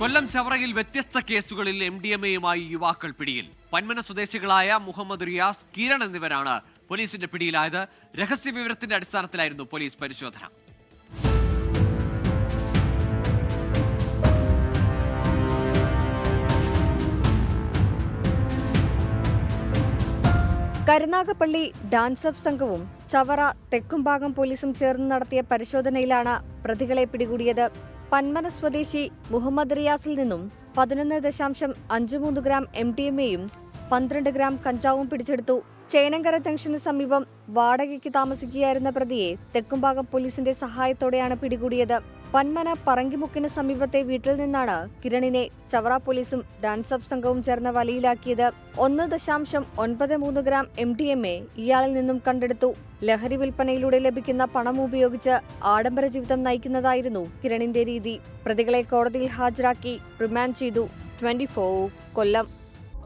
കൊല്ലം ചവറയിൽ വ്യത്യസ്ത കേസുകളിൽ M D M എയുമായി യുവാക്കൾ പിടിയിൽ. പന്മന സ്വദേശികളായ മുഹമ്മദ് റിയാസ് കിരൺ എന്നിവരാണ് പോലീസിന്റെ പിടിയിലായത്. രഹസ്യ വിവരത്തിന്റെ അടിസ്ഥാനത്തിലായിരുന്നു പോലീസ് പരിശോധന. കരുനാഗപ്പള്ളി ഡാൻസ് ഓഫ് സംഘവും ചവറ തെക്കുംഭാഗം പോലീസും ചേർന്ന് നടത്തിയ പരിശോധനയിലാണ് പ്രതികളെ പിടികൂടിയത്. പന്മന സ്വദേശി മുഹമ്മദ് റിയാസിൽ നിന്നും പതിനൊന്ന് ദശാംശം അഞ്ച് മൂന്ന് ഗ്രാം എം ഡി എം എയും പന്ത്രണ്ട് ഗ്രാം കഞ്ചാവും പിടിച്ചെടുത്തു. ചേനങ്കര ജംഗ്ഷന് സമീപം വാടകയ്ക്ക് താമസിക്കുകയായിരുന്ന പ്രതിയെ തെക്കുംഭാഗം പോലീസിന്റെ സഹായത്തോടെയാണ് പിടികൂടിയത്. പന്മന പറങ്കിമുക്കിന് സമീപത്തെ വീട്ടിൽ നിന്നാണ് കിരണിനെ ചവറ പോലീസും ഡാൻസപ്പ് സംഘവും ചേർന്ന് വലയിലാക്കിയത്. ഒന്ന് ദശാംശം ഒൻപത് മൂന്ന് gram M D M A ഇയാളിൽ നിന്നും കണ്ടെടുത്തു. ലഹരി വിൽപ്പനയിലൂടെ ലഭിക്കുന്ന പണം ഉപയോഗിച്ച് ആഡംബര ജീവിതം നയിക്കുന്നതായിരുന്നു കിരണിന്റെ രീതി. പ്രതികളെ കോടതിയിൽ ഹാജരാക്കി റിമാൻഡ് ചെയ്തു. ട്വന്റി കൊല്ലം.